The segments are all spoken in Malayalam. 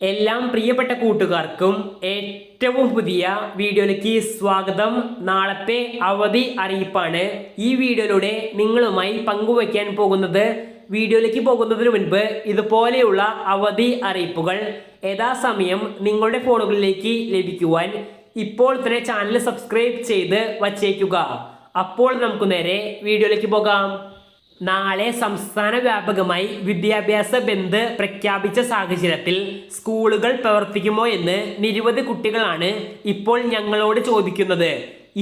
എല്ലാം പ്രിയപ്പെട്ട കൂട്ടുകാർക്കും ഏറ്റവും പുതിയ വീഡിയോയിലേക്ക് സ്വാഗതം. നാളത്തെ അവധി അറിയിപ്പാണ്. ഈ വീഡിയോയിലൂടെ നിങ്ങളുമായി പങ്കുവയ്ക്കാൻ പോകുന്നത് വീഡിയോയിലേക്ക് പോകുന്നതിന് മുൻപ് ഇതുപോലെയുള്ള അവധി അറിയിപ്പുകൾ യഥാസമയം നിങ്ങളുടെ ഫോണുകളിലേക്ക് ലഭിക്കുവാൻ ഇപ്പോൾ തന്നെ ചാനൽ സബ്സ്ക്രൈബ് ചെയ്ത് വച്ചേക്കുക. അപ്പോൾ നമുക്ക് നേരെ വീഡിയോയിലേക്ക് പോകാം. നാളെ സംസ്ഥാന വ്യാപകമായി വിദ്യാഭ്യാസ ബന്ദ് പ്രഖ്യാപിച്ച സാഹചര്യത്തിൽ സ്കൂളുകൾ പ്രവർത്തിക്കുമോ എന്ന് നിരവധി കുട്ടികളാണ് ഇപ്പോൾ ഞങ്ങളോട് ചോദിക്കുന്നത്.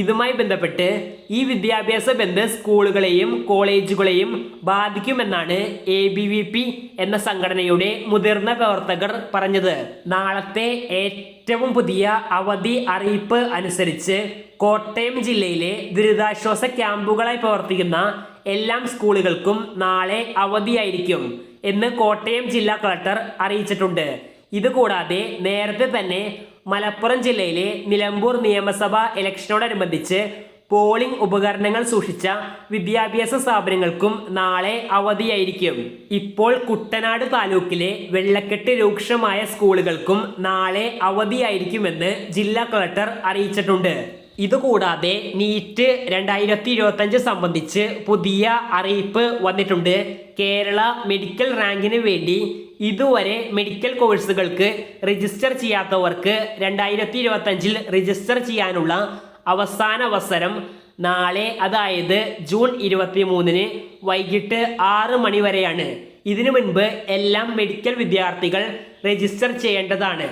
ഇതുമായി ബന്ധപ്പെട്ട് ഈ വിദ്യാഭ്യാസ ബന്ദ് സ്കൂളുകളെയും കോളേജുകളെയും ബാധിക്കുമെന്നാണ് എ ബി വി പി എന്ന സംഘടനയുടെ മുതിർന്ന പ്രവർത്തകർ പറഞ്ഞത്. നാളത്തെ ഏറ്റവും പുതിയ അവധി അറിയിപ്പ് അനുസരിച്ച് കോട്ടയം ജില്ലയിലെ ദുരിതാശ്വാസ ക്യാമ്പുകളായി പ്രവർത്തിക്കുന്ന എല്ലാ സ്കൂളുകൾക്കും നാളെ അവധിയായിരിക്കും എന്ന് കോട്ടയം ജില്ലാ കളക്ടർ അറിയിച്ചിട്ടുണ്ട്. ഇതുകൂടാതെ നേരത്തെ തന്നെ മലപ്പുറം ജില്ലയിലെ നിലമ്പൂർ നിയമസഭാ ഇലക്ഷനോടനുബന്ധിച്ച് പോളിംഗ് ഉപകരണങ്ങൾ സൂക്ഷിച്ച വിദ്യാഭ്യാസ സ്ഥാപനങ്ങൾക്കും നാളെ അവധിയായിരിക്കും. ഇപ്പോൾ കുട്ടനാട് താലൂക്കിലെ വെള്ളക്കെട്ട് രൂക്ഷമായ സ്കൂളുകൾക്കും നാളെ അവധിയായിരിക്കുമെന്ന് ജില്ലാ കളക്ടർ അറിയിച്ചിട്ടുണ്ട്. ഇതുകൂടാതെ നീറ്റ് രണ്ടായിരത്തി ഇരുപത്തഞ്ച് സംബന്ധിച്ച് പുതിയ അറിയിപ്പ് വന്നിട്ടുണ്ട്. കേരള മെഡിക്കൽ റാങ്കിന് വേണ്ടി ഇതുവരെ മെഡിക്കൽ കോഴ്സുകൾക്ക് രജിസ്റ്റർ ചെയ്യാത്തവർക്ക് രണ്ടായിരത്തി ഇരുപത്തഞ്ചിൽ രജിസ്റ്റർ ചെയ്യാനുള്ള അവസാന അവസരം നാളെ അതായത് ജൂൺ ഇരുപത്തി മൂന്നിന് വൈകിട്ട് ആറ് മണി വരെയാണ്. ഇതിനു മുൻപ് എല്ലാ മെഡിക്കൽ വിദ്യാർത്ഥികൾ രജിസ്റ്റർ ചെയ്യേണ്ടതാണ്.